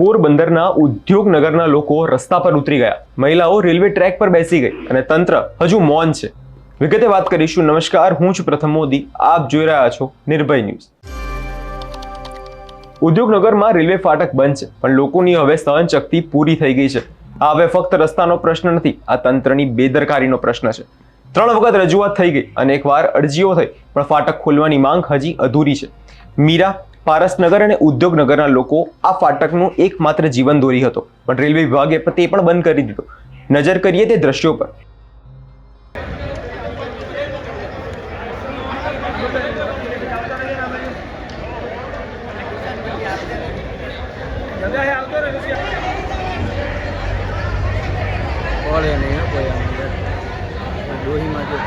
પોરબંદરના ઉદ્યોગનગરના લોકો રસ્તા પર ઉતરી ગયા. મહિલાઓ રેલવે ટ્રેક પર બેસી ગઈ અને તંત્ર હજુ મૌન છે. વિગતે વાત કરીશું. નમસ્કાર, હું છું પ્રથમ મોદી. આપ જોઈ રહ્યા છો નિર્ભય ન્યૂઝ. ઉદ્યોગનગરમાં રેલવે ફાટક બંધ છે, પણ લોકોની હવે સહન શક્તિ પૂરી થઈ ગઈ છે. આ હવે ફક્ત રસ્તાનો પ્રશ્ન નથી, આ તંત્રની બેદરકારીનો પ્રશ્ન છે. ત્રણ વખત રજૂઆત થઈ ગઈ અને એકવાર અરજીઓ થઈ, પણ ફાટક ખોલવાની માંગ હજી અધૂરી છે. મીરા પારસનગર અને ઉદ્યોગનગરના લોકો આ ફાટકનું એકમાત્ર જીવન દોરી હતો. પણ રેલવે વિભાગે તે પણ બંધ કરી દીધો. નજર કરીએ તે દ્રશ્યો પર પડે નહીં હો કોઈ આમ અંદર ડોહીમાં જો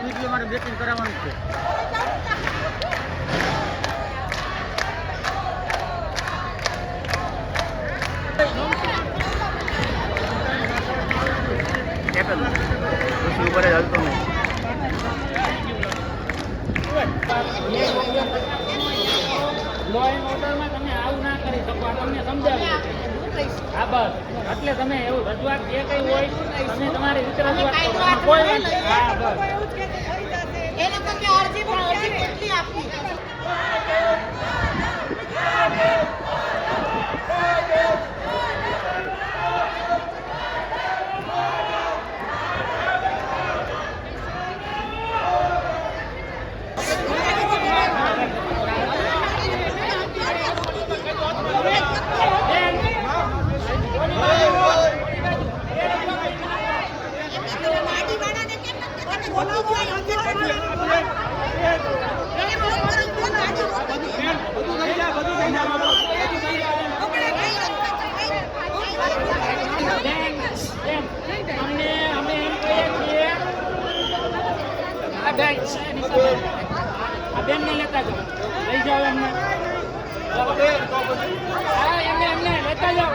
વીડિયો કરાવવાનું છે. હલતો નહીં લો એન્ડ ઓર્ડરમાં તમે આવું ના કરી શકો તમને સમજાવ્યું હા બસ. એટલે તમે એવું રજૂઆત જે કઈ હોય તમે તમારી રીતે રજૂઆત કરો. કોઈ હા બસ. એને તમે અરજી પણ અરજી કેટલી આપી એમ અમને અમે એમ કહીએ છીએ આ બેન આ બેનને લેતા જાઓ. લઈ જાઓ એમને. એમને એમને લેતા જાઓ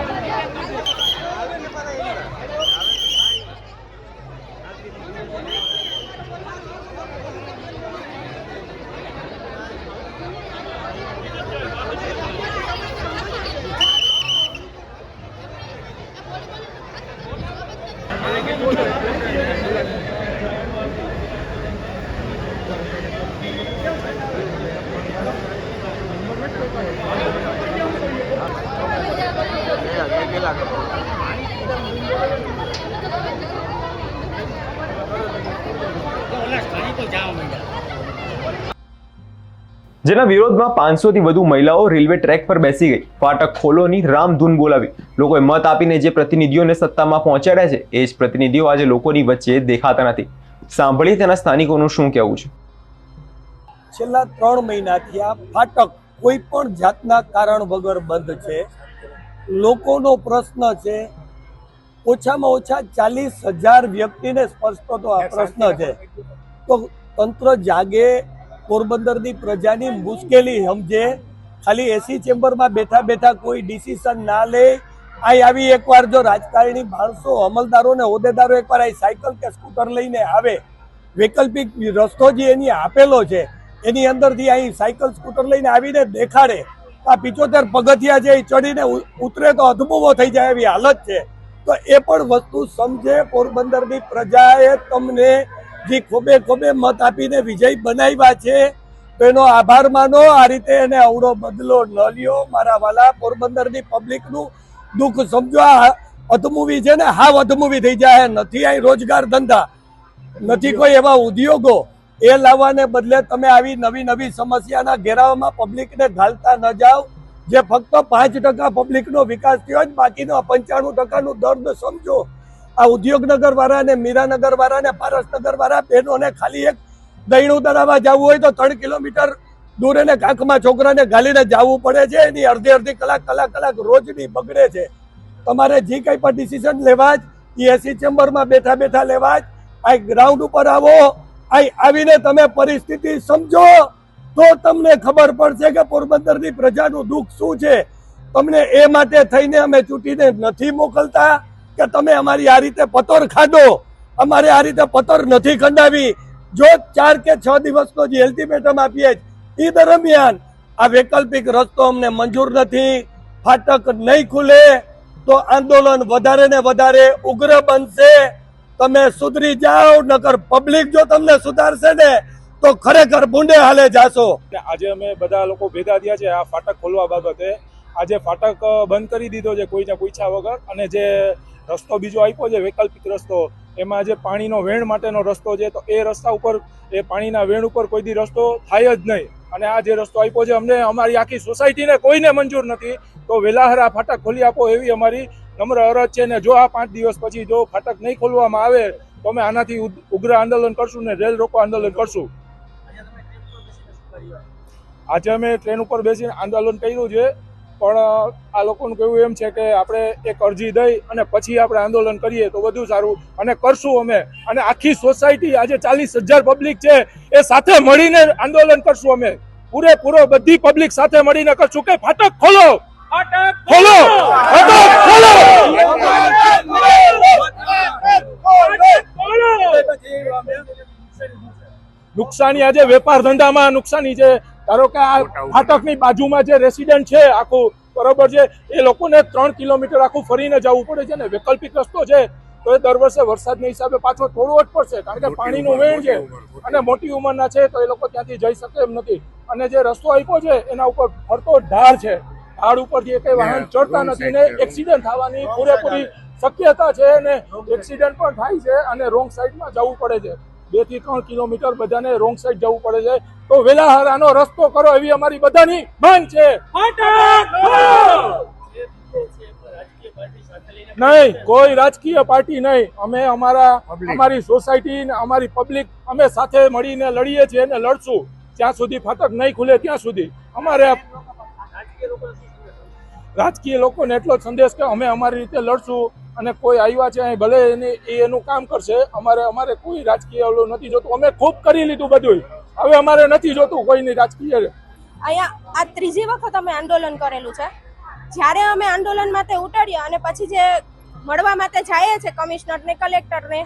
પેલા બે પેલા કરો જેના વિરોધમાં પાંચસોથી વધુ મહિલાઓ રેલવે ટ્રેક પર બેસી ગઈ. ફાટક ખોલોની રામધૂન બોલાવી. લોકોએ મત આપીને જે પ્રતિનિધિઓને સત્તામાં પહોંચાડ્યા છે એ જ પ્રતિનિધિઓ આજે લોકોની વચ્ચે દેખાતા નથી. સાંભળી તેના સ્થાનિકોનું શું કહેવું છે. છેલ્લા ત્રણ મહિનાથી આ ફાટક કોઈ પણ જાતના કારણ વગર બંધ છે. લોકોનો પ્રશ્ન છે ઓછામાં ઓછા ચાલીસ હજાર વ્યક્તિને સ્પર્શતો તો આ પ્રશ્ન છે. તો તંત્ર જાગે પોરબંદરની પ્રજાની મુશ્કેલી સમજે. ખાલી એસી ચેમ્બરમાં બેઠા બેઠા કોઈ ડિસિઝન ના લે. આ આવી એકવાર જો રાજકારણી માણસો અમલદારો ને હોદ્દેદારો એકવાર આ સાયકલ કે સ્કૂટર લઈને આવે. વૈકલ્પિક રસ્તો જે એની આપેલો છે, એની અંદરથી અહીં સાયકલ, સ્કૂટર લઈને આવીને દેખાડે. આ પિચોતેર પગથિયા છે એ ચડીને ઉતરે તો અધમુવો થઈ જાય એવી હાલત છે. તો એ પણ વસ્તુ સમજે પોરબંદરની પ્રજાએ તમને. જે ખોબે ખોબે મત આપીને વિજય બનાવ્યા છે એનો આભાર માનો. આ રીતે એને અવડો બદલો ન લ્યો. મારા વાલા પોરબંદરની પબ્લિકનું દુઃખ સમજો. આ અધમૂવી છે ને હાવ અધમૂવી થઈ જાય. નથી અહીં રોજગાર ધંધા. નથી કોઈ એવા ઉદ્યોગો. એ લાવવાને બદલે તમે આવી નવી નવી સમસ્યાના ઘેરાવામાં પબ્લિકને ઘાલતા ન જાઓ. જે ફક્ત પાંચ ટકા પબ્લિકનો વિકાસ થયો જ બાકીનો પંચાણું ટકાનું દર્દ સમજો. આ ઉદ્યોગનગર વાળા ને મીરાનગર વાળા ને પારસનગર વાળા બહેનોને ખાલી એક દહીણું તરાવવા જવું હોય તો ત્રણ કિલોમીટર દૂર એને કાંખમાં છોકરાને ગાલીને જવું પડે છે. એની અડધી અડધી કલાક કલાક કલાક રોજની બગડે છે. તમારે જે કંઈ પણ ડિસિઝન લેવા જ, એ એસી ચેમ્બરમાં બેઠા બેઠા લેવા જ, આ ગ્રાઉન્ડ ઉપર આવો આ આવીને તમે પરિસ્થિતિ સમજો. તો તમને ખબર પડશે કે પોરબંદરની પ્રજાનું દુઃખ શું છે. તમને એ માટે થઈને અમે ચૂંટીને નથી મોકલતા. કે તમે અમારી આ રીતે પતોર ખાધો, અમારે આ રીતે પતોર નથી ખંડાવી. જો ચાર કે છ દિવસનો જે અલ્ટિમેટમ આપીએ એ દરમિયાન આ વૈકલ્પિક રસ્તો અમને મંજૂર નથી, ફાટક નહીં ખુલે, તો આંદોલન વધારે ને વધારે ઉગ્ર બનશે. તમે સુધરી જાઓ, નકર પબ્લિક જો તમને સુધારશે ને, તો ખરેખર બુંડે હાલે જાશો. આજે અમે બધા લોકો ભેગા થયા છે આ ફાટક ખોલવા બાબતે. આજે ફાટક બંધ કરી દીધો છે કોઈને પૂછ્યા વગર. અને જે રસ્તો બીજો આપ્યો છે, વૈકલ્પિક રસ્તો. એમાં જે પાણીનો વેણ માટેનો રસ્તો છે, તો એ રસ્તા ઉપર, એ પાણીના વેણ ઉપર કોઈ દી રસ્તો થાય જ નહીં. અને આ જે રસ્તો આપ્યો છે, અમને અમારી આખી સોસાયટીને કોઈને મંજૂર નથી. તો વેલાહર ફાટક ખોલી આપો એવી અમારી નમ્ર અરજ છે ને જો આ પાંચ દિવસ પછી જો ફાટક નહીં ખોલવામાં આવે, તો અમે આનાથી ઉગ્ર આંદોલન કરશું ને રેલ રોકો આંદોલન કરશું. આજે અમે ટ્રેન ઉપર બેસીને આંદોલન કર્યું છે. પણ આ લોકોનું કહેવું એમ છે કે આપણે એક અરજી દઈ અને પછી આપણે આંદોલન કરીએ તો વધુ સારું. અને કરશું અમે. અને આખી સોસાયટી આજે ચાલીસ હજાર પબ્લિક છે એ સાથે મળીને આંદોલન કરશું અમે. પૂરેપૂરો બધી પબ્લિક સાથે મળીને કરશું કે ફાટક ખોલો! ખોલો! ફાટક ખોલો! નુકસાની આજે વેપાર ધંધામાં નુકસાની છે. ધારો કે આ ફાટકની બાજુમાં જે રેસિડેન્ટ છે આખું બરોબર છે એ લોકોને ત્રણ કિલોમીટર આખું ફરીને જવું પડે છે ને? વૈકલ્પિક રસ્તો છે. તો એ દર વર્ષે વરસાદના હિસાબે પાછો થોડો જ પડશે કારણ કે પાણીનું વેણ છે અને મોટી ઉંમરના છે તો એ લોકો ત્યાંથી જઈ શકે એમ નથી. અને જે રસ્તો આપ્યો છે એના ઉપર ફરતો ઢાળ છે. ઢાળ ઉપરથી કઈ વાહન ચડતા નથી ને એક્સિડન્ટ થવાની પૂરેપૂરી શક્યતા છે અને એક્સિડન્ટ પણ થાય છે અને રોંગ સાઈડમાં જવું પડે છે. બેથી ત્રણ કિલોમીટર બધાને રોંગ સાઈડ જવું પડે છે. તો વેલાહર આનો રસ્તો કરો એવી અમારી બધાની માંગ છે. નહીં કોઈ રાજકીય પાર્ટી નહીં. અમે અમારા અમારી સોસાયટી ને અમારી પબ્લિક અમે સાથે મળીને લડીએ છીએ અને લડશું. જ્યાં સુધી ફાટક નહીં ખુલે ત્યાં સુધી. અમારે રાજકીય લોકોને એટલો સંદેશ કે અમે અમારી રીતે લડશું. અને કોઈ આવ્યા છે અહીં, ભલે એને, એ એનું કામ કરશે, અમારે અમારે કોઈ રાજકીય ઓલું નથી જોતું. અમે ખૂબ કરી લીધું બધું હવે અમારે નથી જોતું કોઈની રાજકીય અહીંયા, આ ત્રીજી વખત અમે આંદોલન કરેલું છે. જ્યારે અમે આંદોલન માટે ઉતર્યા અને પછી જે મળવા માટે જઈએ છે, કમિશનરને, કલેક્ટરને,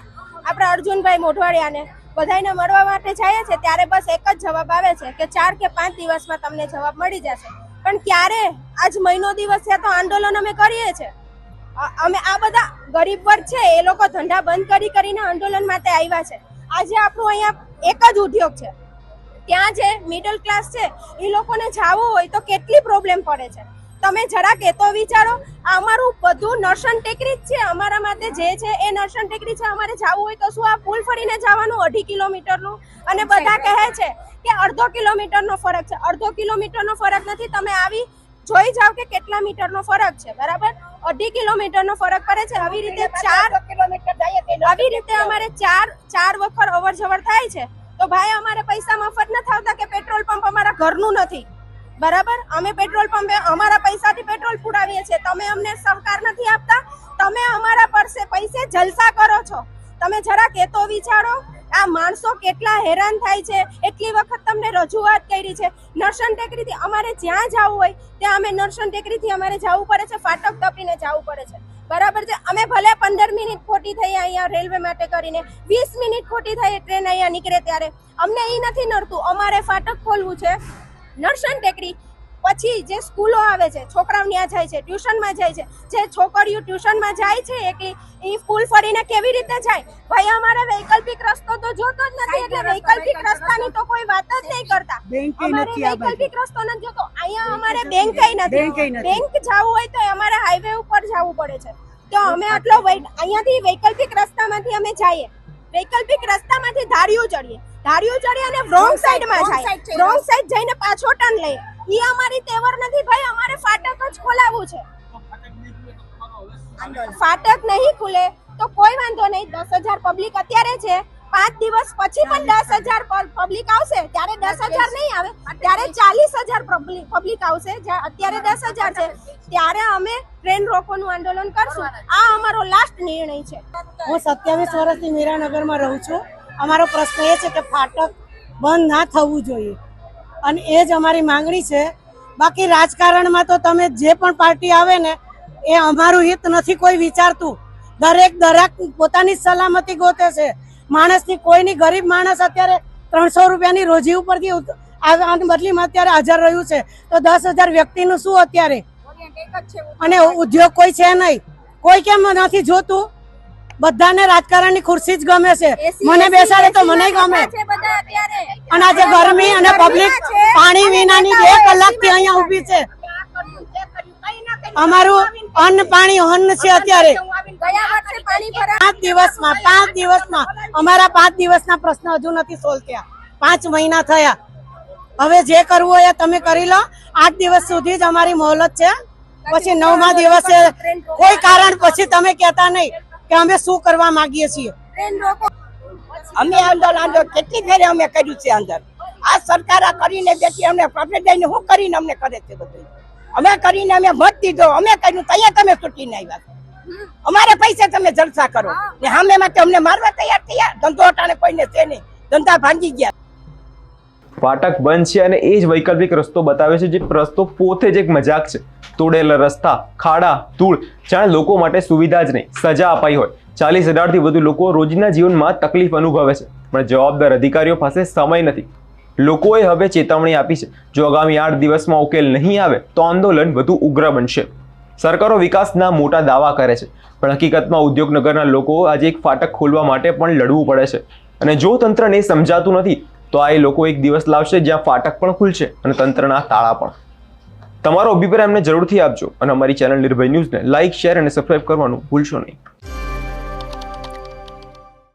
આપણા અર્જુનભાઈ મોઢવાડિયાને બધાને મળવા માટે જઈએ છે, ત્યારે બસ એક જ જવાબ આવે છે કે ચાર કે પાંચ દિવસમાં તમને જવાબ મળી જશે. પણ ક્યારે આજ મહિનો દિવસ છે, તો આંદોલન અમે કરીએ છીએ. અમે આ બધા ગરીબ વર્ગ છે, એ લોકો ધંધા બંધ કરી કરીને આંદોલન માટે આવ્યા છે. આજે આપણું અહીંયા એક જ ઉદ્યોગ છે. ત્યાં જે મિડલ ક્લાસ છે, એ લોકોને જવું હોય તો કેટલી પ્રોબ્લેમ પડે છે? તમે જરાક એ તો વિચારો અમારું બધું નરસન ટેકરી જ છે. અમારા માટે જે છે એ નરસન ટેકરી છે. અમારે જવું હોય તો શું આ પુલ ફરીને જવાનું? અઢી કિલોમીટરનું? અને બધા કહે છે કે અડધો કિલોમીટરનો ફરક છે. અડધો કિલોમીટરનો ફરક નથી. તમે આવી જોઈ જાવ કે કેટલા મીટરનો ફરક છે બરાબર? અઢી કિલોમીટરનો ફરક પડે છે. આવી રીતે ચાર આવી રીતે અમારે ચાર ચાર વખત અવર જવર થાય છે. તો ભાઈ અમારે પૈસા મફત નથી આવતા કે પેટ્રોલ પંપ અમારા ઘરનું નથી. બરાબર? અમે પેટ્રોલ પંપે અમારા પૈસાથી પેટ્રોલ પુરાવીએ છીએ. તમે અમને સહકાર નથી આપતા. તમે અમારા પરસે પૈસે જલસા કરો છો. તમે જરાક એ તો વિચારો આ માણસો કેટલા હેરાન થાય છે? એટલી વખત તમને રજૂઆત કરી છે. નરસન ટેકરીથી અમારે જ્યાં જવું હોય, ત્યાં અમે નરસન ટેકરીથી અમારે જવું પડે છે, ફાટક તપીને જવું પડે છે. બરાબર છે? અમે ભલે પંદર મિનિટ ખોટી થઈ અહીંયા રેલવે માટે કરીને, વીસ મિનિટ ખોટી થઈ ટ્રેન અહીંયા નીકળે ત્યારે. અમને એ નથી નડતું. અમારે ફાટક ખોલવું છે. નરસન ટેકરી પછી જે સ્કૂલો આવે છે છોકરાઓ ત્યાં જાય છે ટ્યુશનમાં જાય છે જે છોકરીઓ ટ્યુશનમાં જાય છે એકલી એ ફૂલ ફરીને કેવી રીતે જાય? ભાઈ અમારે વૈકલ્પિક રસ્તો તો જોતો જ નથી એટલે વૈકલ્પિક રસ્તાની તો કોઈ વાત જ નહીં કરતા. અમારે વૈકલ્પિક રસ્તો નથી જોતો. અહીંયા અમારે બેંક નથી. બેંક જવું હોય તો અમારે હાઈવે ઉપર જવું પડે છે. તો અમે આટલો અહીંયાથી વૈકલ્પિક રસ્તામાંથી અમે જઈએ. વૈકલ્પિક રસ્તામાંથી ધાર્યું ચડીએ. ધાર્યું ચડીએ અને રોંગ સાઈડમાં જાય. રોંગ સાઈડ જઈને પાછો ટર્ન લઈએ. ઈ અમારી તેવર નથી ભાઈ અમારે ફાટક જ ખોલાવવું છે. ફાટક નહીં ખુલે તો કોઈ વાંધો નહીં દસ હજાર પબ્લિક અત્યારે છે. પાંચ દિવસ પછી પણ દસ હજાર પબ્લિક આવશે. ત્યારે દસ હજાર નહીં આવે ત્યારે ચાલીસ હજાર પબ્લિક આવશે. જ્યાં અત્યારે દસ હજાર છે. ત્યારે અમે ટ્રેન રોકોનું આંદોલન કરશું. આ અમારો લાસ્ટ નિર્ણય છે. હું સત્યાવીસ વર્ષથી મીરાનગરમાં રહું છું. અમારો પ્રશ્ન એ છે કે ફાટક બંધ ના થવું જોઈએ. અને એ જ અમારી માંગણી છે. બાકી રાજકારણમાં તો તમે જે પણ પાર્ટી આવે ને એ અમારું હિત નથી કોઈ વિચારતું. દરેક દરેક પોતાની સલામતી ગોતે છે. માણસની કોઈની ગરીબ માણસ અત્યારે ત્રણસો રૂપિયાની રોજી ઉપરથી બદલીમાં અત્યારે હાજર રહ્યું છે. તો દસ હજાર વ્યક્તિનું શું અત્યારે? અને ઉદ્યોગ કોઈ છે નહીં. કોઈ કેમ નથી જોતું? બધાને રાજકારણની ખુરશી જ ગમે છે. મને બેસાડે તો મને ગમે. અને આજે ગરમી અને પબ્લિક પાણી વિનાની બે કલાકથી અહીંયા ઊભી છે. અમારું અન્ન પાણી અન્ન છે અત્યારે. પાંચ દિવસમાં પાંચ દિવસમાં અમારા પાંચ દિવસના પ્રશ્ન હજુ નથી સોલ્વ થયા. પાંચ મહિના થયા. હવે જે કરવું હોય એ તમે કરી લો. આઠ દિવસ સુધી જ અમારી મોહલત છે. પછી નવમા દિવસે કોઈ કારણ પછી તમે કહેતા નહીં. કે અમે શું કરવા માંગીએ છીએ? અમે આંદોલન કેટલી ફેરે અમે કર્યું છે અંદર? આ સરકાર કરીને બેઠી, અમને પ્રોફિટ દઈને શું કરીને અમને કરે છે બધું? અમે કરીને અમે મત દીધો, અમે કર્યું, તૈયાર તમે છૂટીને આવ્યા. અમારે પૈસે તમે જલસા કરો. ને હામે માટે અમને મારવા તૈયાર થયા? ધંધો અટાણે કોઈને છે નહીં. ધંધા ભાંગી ગયા. ફાટક બંધ છે અને એ જ વૈકલ્પિક રસ્તો બતાવે છે જે રસ્તો પોતે જ એક મજાક છે. તોડેલા રસ્તા, ખાડા, ધૂળ જાણે લોકો માટે સુવિધા જ નહીં, સજા અપાઈ હોય. ચાલીસ હજારથી વધુ લોકો રોજના જીવનમાં તકલીફ અનુભવે છે, પણ જવાબદાર અધિકારીઓ પાસે સમય નથી. લોકોએ હવે ચેતવણી આપી છે, જો આગામી આઠ દિવસમાં ઉકેલ નહીં આવે, તો આંદોલન વધુ ઉગ્ર બનશે. સરકારો વિકાસના મોટા દાવા કરે છે, પણ હકીકતમાં ઉદ્યોગનગરના લોકો આજે એક ફાટક ખોલવા માટે પણ લડવું પડે છે. અને જો તંત્રને સમજાતું નથી તો આ એ લોકો એક દિવસ લાવશે જ્યાં ફાટક પણ ખુલશે અને તંત્રના તાળા પણ. તમારો અભિપ્રાય અમને જરૂરથી આપજો અને અમારી ચેનલ નિર્ભય ન્યૂઝને લાઇક શેર અને સબસ્ક્રાઇબ કરવાનું ભૂલશો નહીં.